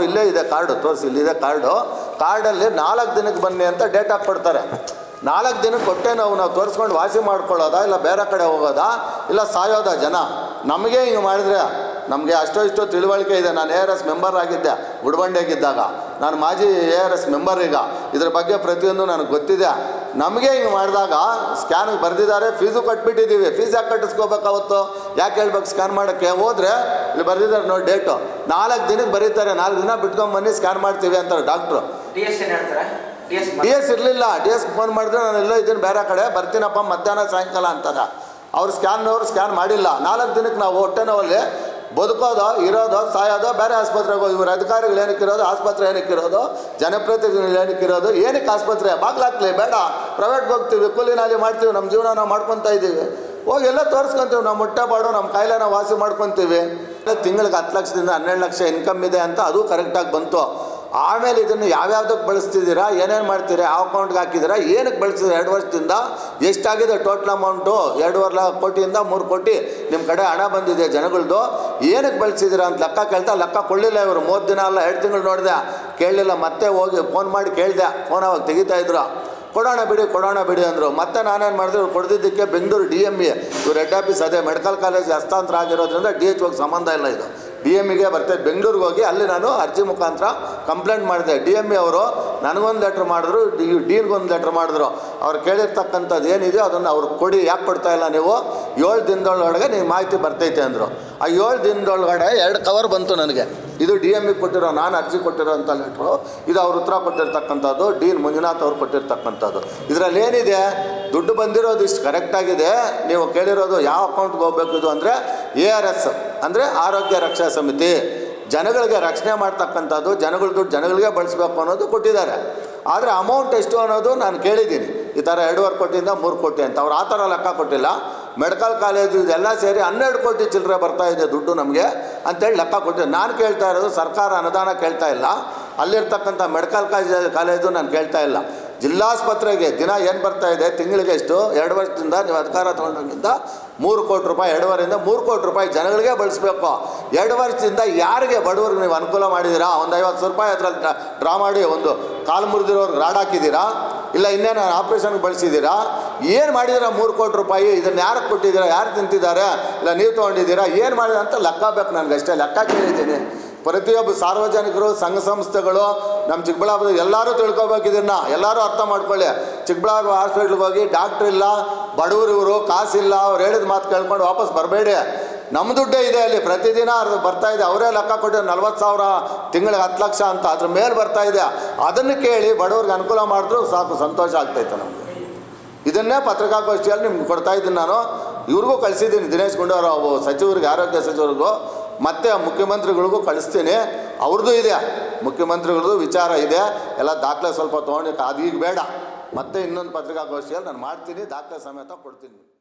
ಅವರು ಇಲ್ಲೇ ಇದೆ ಕಾರ್ಡು, ತೋರಿಸಿ ಇಲ್ಲಿದೆ ಕಾರ್ಡು. ಕಾರ್ಡಲ್ಲಿ ನಾಲ್ಕು ದಿನಕ್ಕೆ ಬನ್ನಿ ಅಂತ ಡೇಟ್ ಹಾಕ್ಬಿಡ್ತಾರೆ ನಾಲ್ಕು ದಿನಕ್ಕೆ ಕೊಟ್ಟೆ ನಾವು ನಾವು ತೋರಿಸ್ಕೊಂಡು ವಾಸಿ ಮಾಡ್ಕೊಳ್ಳೋದಾ ಇಲ್ಲ ಬೇರೆ ಕಡೆ ಹೋಗೋದಾ? ಇಲ್ಲ ಸಾಯೋದಾ ಜನ? ನಮಗೆ ಹಿಂಗೆ ಮಾಡಿದ್ರೆ ನಮಗೆ ಅಷ್ಟೋ ಇಷ್ಟೋ ತಿಳುವಳಿಕೆ ಇದೆ. ನಾನು ಎ ಆರ್ ಎಸ್ ಮೆಂಬರ್ ಆಗಿದ್ದೆ, ಗುಡ್ಬಂಡೆಗಿದ್ದಾಗ. ನಾನು ಮಾಜಿ ಎ ಆರ್ ಎಸ್ ಮೆಂಬರ್ ಈಗ. ಇದ್ರ ಬಗ್ಗೆ ಪ್ರತಿಯೊಂದು ನನಗೆ ಗೊತ್ತಿದೆ. ನಮಗೆ ಹಿಂಗೆ ಮಾಡಿದಾಗ ಸ್ಕ್ಯಾನಿಗೆ ಬರೆದಿದ್ದಾರೆ ಫೀಸು ಕಟ್ಬಿಟ್ಟಿದ್ದೀವಿ. ಫೀಸ್ ಯಾಕೆ ಕಟ್ಟಿಸ್ಕೋಬೇಕಾವತ್ತು? ಯಾಕೆ ಹೇಳ್ಬೇಕು ಸ್ಕ್ಯಾನ್ ಮಾಡೋಕ್ಕೆ? ಹೋದ್ರೆ ಇಲ್ಲಿ ಬರೆದಿದ್ದಾರೆ ನೋಡಿ ಡೇಟು ನಾಲ್ಕು ದಿನಕ್ಕೆ ಬರೀತಾರೆ. ನಾಲ್ಕು ದಿನ ಬಿಟ್ಕೊಂಬನ್ನಿ ಸ್ಕ್ಯಾನ್ ಮಾಡ್ತೀವಿ ಅಂತಾರೆ ಡಾಕ್ಟ್ರು ಡಿ ಎಸ್ ಏನು ಹೇಳ್ತಾರೆ? ಡಿ ಎಸ್ ಇರಲಿಲ್ಲ. ಡಿ ಎಸ್ ಫೋನ್ ಮಾಡಿದ್ರೆ ನಾನು ಎಲ್ಲೋ ಇದ್ದೀನಿ ಬೇರೆ ಕಡೆ. ಬರ್ತೀನಪ್ಪ ಮಧ್ಯಾಹ್ನ ಸಾಯಂಕಾಲ ಅಂತಾರೆ. ಅವ್ರು ಸ್ಕ್ಯಾನ್ ಅವರು ಸ್ಕ್ಯಾನ್ ಮಾಡಿಲ್ಲ. ನಾಲ್ಕು ದಿನಕ್ಕೆ ನಾವು ಹೊಟ್ಟೆ ನೋವಲ್ಲಿ ಬದುಕೋದು, ಇರೋದು, ಸಾಯೋದು, ಬೇರೆ ಆಸ್ಪತ್ರೆಗೆ ಹೋಗಿ ಇವರು ಅಧಿಕಾರಿಗಳು ಏನಕ್ಕೆ ಇರೋದು, ಆಸ್ಪತ್ರೆ ಏನಕ್ಕಿರೋದು ಜನಪ್ರತಿನಿಧಿಗಳು ಏನಕ್ಕೆ ಇರೋದು, ಏನಕ್ಕೆ ಆಸ್ಪತ್ರೆ? ಬಾಗ್ಲಾಕ್ಲಿ ಬೇಡ. ಪ್ರೈವೇಟ್ಗೆ ಹೋಗ್ತೀವಿ ಕೂಲಿನಲ್ಲಿ ನಾಲಿ ಮಾಡ್ತೀವಿ, ನಮ್ಮ ಜೀವನ ನಾವು ಮಾಡ್ಕೊತಾ ಇದ್ದೀವಿ. ಹೋಗಿ ಎಲ್ಲ ತೋರಿಸ್ಕೊಂತೀವಿ ನಾವು ಮೊಟ್ಟೆ ಬಾಡು, ನಮ್ಮ ಕಾಯಿಲೆ ನಾವು ವಾಸಿ ಮಾಡ್ಕೊತೀವಿ. ತಿಂಗಳಿಗೆ ಹತ್ತು ಲಕ್ಷದಿಂದ ಹನ್ನೆರಡು ಲಕ್ಷ ಇನ್ಕಮ್ ಇದೆ ಅಂತ ಅದು ಕರೆಕ್ಟಾಗಿ ಬಂತು. ಆಮೇಲೆ ಇದನ್ನು ಯಾವ್ಯಾವ್ದಕ್ಕೆ ಬಳಸ್ತಿದ್ದೀರಾ, ಏನೇನು ಮಾಡ್ತೀರಾ, ಯಾವ ಅಕೌಂಟ್ಗೆ ಹಾಕಿದ್ದೀರಾ, ಏನಕ್ಕೆ ಬಳಸಿದ್ರೆ ಎರಡು ವರ್ಷದಿಂದ ಎಷ್ಟಾಗಿದೆ ಟೋಟಲ್ ಅಮೌಂಟು ಎರಡೂವರೆ ಕೋಟಿಯಿಂದ ಮೂರು ಕೋಟಿ. ನಿಮ್ಮ ಕಡೆ ಹಣ ಬಂದಿದೆ ಜನಗಳದ್ದು ಏನಕ್ಕೆ ಬಳಸಿದ್ದೀರಾ ಅಂತ ಲೆಕ್ಕ ಕೇಳ್ತಾ, ಲೆಕ್ಕ ಕೊಡಲಿಲ್ಲ ಇವರು. ಮೂವತ್ತು ದಿನ ಅಲ್ಲ, ಎರಡು ತಿಂಗಳು ನೋಡಿದೆ. ಕೇಳಲಿಲ್ಲ, ಮತ್ತೆ ಹೋಗಿ ಫೋನ್ ಮಾಡಿ ಕೇಳಿದೆ. ಫೋನ್ ಅವಾಗ ತೆಗಿತಾ ಇದ್ರು. ಕೊಡೋಣ ಬಿಡಿ ಕೊಡೋಣ ಬಿಡಿ ಅಂದರು. ಮತ್ತೆ ನಾನೇನು ಮಾಡಿದೆ, ಇವ್ರು ಕೊಡ್ದಿದ್ದಕ್ಕೆ ಬೆಂಗಳೂರು ಡಿ ಎಂ ಇ ಇವ್ರು ಹೆಡ್ ಆಫೀಸ್ ಅದೇ ಮೆಡಿಕಲ್ ಕಾಲೇಜ್ ಹಸ್ತಾಂತರ ಆಗಿರೋದ್ರಿಂದ ಡಿ ಎಚ್ ಹೋಗಿ ಸಂಬಂಧ ಇಲ್ಲ ಇದು. ಡಿ ಎಂ ಇಗೆ ಬರ್ತೆ, ಬೆಂಗಳೂರಿಗೆ ಹೋಗಿ ಅಲ್ಲಿ ನಾನು ಅರ್ಜಿ ಮುಖಾಂತರ ಕಂಪ್ಲೇಂಟ್ ಮಾಡಿದೆ. ಡಿ ಎಂ ಇ ಅವರು ನನಗೊಂದು ಲೆಟ್ರ್ ಮಾಡಿದ್ರು ಡಿ ಡೀನ್ಗೊಂದು ಲೆಟ್ರ್ ಮಾಡಿದ್ರು. ಅವ್ರು ಕೇಳಿರ್ತಕ್ಕಂಥದ್ದು ಏನಿದೆಯೋ ಅದನ್ನು ಅವ್ರು ಕೊಡಿ, ಯಾಕೆ ಕೊಡ್ತಾ ಇಲ್ಲ ನೀವು? ಏಳು ದಿನದೊಳಗೆ ನೀವು ಮಾಹಿತಿ ಬರ್ತೈತೆ ಅಂದರು. ಆ ಏಳು ದಿನದೊಳಗಡೆ ಎರಡು ಕವರ್ ಬಂತು ನನಗೆ. ಇದು ಡಿ ಎಂ ಇ ಕೊಟ್ಟಿರೋ, ನಾನು ಅರ್ಜಿ ಕೊಟ್ಟಿರೋ ಅಂತ ಲೆಟ್ರು ಇದು ಅವ್ರ ಉತ್ತರ ಕೊಟ್ಟಿರ್ತಕ್ಕಂಥದ್ದು ಡೀನ್ ಮಂಜುನಾಥ್ ಅವ್ರು ಕೊಟ್ಟಿರ್ತಕ್ಕಂಥದ್ದು. ಇದರಲ್ಲಿ ಏನಿದೆ? ದುಡ್ಡು ಬಂದಿರೋದು ಇಷ್ಟು ಕರೆಕ್ಟಾಗಿದೆ ನೀವು ಕೇಳಿರೋದು ಯಾವ ಅಕೌಂಟ್ಗೆ ಹೋಗ್ಬೇಕು ಇದು ಅಂದರೆ ಎ ಆರ್ ಎಸ್ ಅಂದರೆ ಆರೋಗ್ಯ ರಕ್ಷಾ ಸಮಿತಿ. ಜನಗಳಿಗೆ ರಕ್ಷಣೆ ಮಾಡ್ತಕ್ಕಂಥದ್ದು, ಜನಗಳ ದುಡ್ಡು ಜನಗಳಿಗೆ ಬಳಸಬೇಕು ಅನ್ನೋದು ಕೊಟ್ಟಿದ್ದಾರೆ. ಆದರೆ ಅಮೌಂಟ್ ಎಷ್ಟು ಅನ್ನೋದು ನಾನು ಕೇಳಿದ್ದೀನಿ. ಈ ಥರ ಎರಡೂವರೆ ಕೋಟಿಯಿಂದ ಮೂರು ಕೋಟಿ ಅಂತ. ಅವ್ರು ಆ ಥರ ಲೆಕ್ಕ ಕೊಟ್ಟಿಲ್ಲ. ಮೆಡಿಕಲ್ ಕಾಲೇಜು ಇದೆಲ್ಲ ಸೇರಿ ಹನ್ನೆರಡು ಕೋಟಿ ಚಿಲ್ಲರೆ ಬರ್ತಾ ಇದೆ ದುಡ್ಡು ನಮಗೆ ಅಂತೇಳಿ ಲೆಕ್ಕ ಕೊಟ್ಟಿದ್ದೆ ನಾನು ಕೇಳ್ತಾ ಇರೋದು ಸರ್ಕಾರ ಅನುದಾನ ಕೇಳ್ತಾ ಇಲ್ಲ. ಅಲ್ಲಿರ್ತಕ್ಕಂಥ ಮೆಡಿಕಲ್ ಕಾಲೇಜ್, ಕಾಲೇಜು ನಾನು ಕೇಳ್ತಾ ಇಲ್ಲ. ಜಿಲ್ಲಾಸ್ಪತ್ರೆಗೆ ದಿನ ಏನು ಬರ್ತಾ ಇದೆ? ತಿಂಗಳಿಗೆ ಎಷ್ಟು? ಎರಡು ವರ್ಷದಿಂದ ನೀವು ಅಧಿಕಾರ ತೊಗೊಂಡೋಗಿಂದ ಮೂರು ಕೋಟಿ ರೂಪಾಯಿ, ಎರಡುವರೆಯಿಂದ ಮೂರು ಕೋಟಿ ರೂಪಾಯಿ ಜನಗಳಿಗೆ ಬಳಸಬೇಕು. ಎರಡು ವರ್ಷದಿಂದ ಯಾರಿಗೆ ಬಡವರಿಗೆ ನೀವು ಅನುಕೂಲ ಮಾಡಿದ್ದೀರಾ ಒಂದು ಐವತ್ತು ಸಾವಿರ ರೂಪಾಯಿ ಅದರಲ್ಲಿ ಡ್ರಾ ಮಾಡಿ ಒಂದು ಕಾಲು ಮುರಿದಿರೋರ್ಗೆ ರಾಡ್ ಹಾಕಿದ್ದೀರಾ ಇಲ್ಲ ಇನ್ನೇನು ಆಪ್ರೇಷನ್ಗೆ ಬಳಸಿದ್ದೀರಾ ಏನು ಮಾಡಿದ್ದೀರಾ ಮೂರು ಕೋಟಿ ರೂಪಾಯಿ? ಇದನ್ನು ಯಾರಿಗೆ ಕೊಟ್ಟಿದ್ದೀರಾ? ಯಾರು ತಿಂತಿದ್ದಾರೆ? ಇಲ್ಲ, ನೀವು ತೊಗೊಂಡಿದ್ದೀರಾ? ಏನು ಮಾಡಿದ ಅಂತ ಲೆಕ್ಕ ಬೇಕು ನನಗೆ ಅಷ್ಟೇ. ಲೆಕ್ಕ ಕೇಳಿದ್ದೀನಿ. ಪ್ರತಿಯೊಬ್ಬ ಸಾರ್ವಜನಿಕರು, ಸಂಘ ಸಂಸ್ಥೆಗಳು ನಮ್ಮ ಚಿಕ್ಕಬಳ್ಳಾಪುರ ಎಲ್ಲರೂ ತಿಳ್ಕೊಬೇಕು ಇದನ್ನು. ಎಲ್ಲರೂ ಅರ್ಥ ಮಾಡ್ಕೊಳ್ಳಿ. ಚಿಕ್ಕಬಳ್ಳಾಪುರ ಹಾಸ್ಪಿಟ್ಲ್ಗೆ ಹೋಗಿ ಡಾಕ್ಟ್ರ್ ಇಲ್ಲ, ಬಡವರು ಇವರು, ಕಾಸಿಲ್ಲ, ಅವ್ರು ಹೇಳಿದ ಮಾತು ಕೇಳ್ಕೊಂಡು ವಾಪಸ್ ಬರಬೇಡಿ. ನಮ್ಮ ದುಡ್ಡೇ ಇದೆ ಅಲ್ಲಿ. ಪ್ರತಿದಿನ ಬರ್ತಾ ಇದೆ. ಅವರೇ ಲೆಕ್ಕ ಕೊಟ್ಟು ನಲ್ವತ್ತು ಸಾವಿರ ತಿಂಗಳಿಗೆ ಹತ್ತು ಲಕ್ಷ ಅಂತ ಅದ್ರ ಮೇಲೆ ಬರ್ತಾ ಇದೆ. ಅದನ್ನು ಕೇಳಿ ಬಡವ್ರಿಗೆ ಅನುಕೂಲ ಮಾಡಿದ್ರು ಸಾಕು, ಸಂತೋಷ ಆಗ್ತೈತೆ ನಮಗೆ. ಇದನ್ನೇ ಪತ್ರಿಕಾಗೋಷ್ಠಿಯಲ್ಲಿ ನಿಮ್ಗೆ ಕೊಡ್ತಾ ಇದ್ದೀನಿ ನಾನು. ಇವ್ರಿಗೂ ಕಳಿಸಿದ್ದೀನಿ, ದಿನೇಶ್ ಗುಂಡೂರಾವ್ ಸಚಿವರಿಗೆ, ಆರೋಗ್ಯ ಸಚಿವರಿಗೂ, ಮತ್ತೆ ಮುಖ್ಯಮಂತ್ರಿಗಳಿಗೂ ಕಳಿಸ್ತೀನಿ. ಅವ್ರದ್ದು ಇದೆ, ಮುಖ್ಯಮಂತ್ರಿಗಳದ್ದು ವಿಚಾರ ಇದೆ. ಎಲ್ಲ ದಾಖಲೆ ಸ್ವಲ್ಪ ತೊಗೊಂಡು ಅದು ಈಗ ಬೇಡ. ಮತ್ತೆ ಇನ್ನೊಂದು ಪತ್ರಿಕಾಗೋಷ್ಠಿಯಲ್ಲಿ ನಾನು ಮಾಡ್ತೀನಿ, ದಾಖಲೆ ಸಮೇತ ಕೊಡ್ತೀನಿ.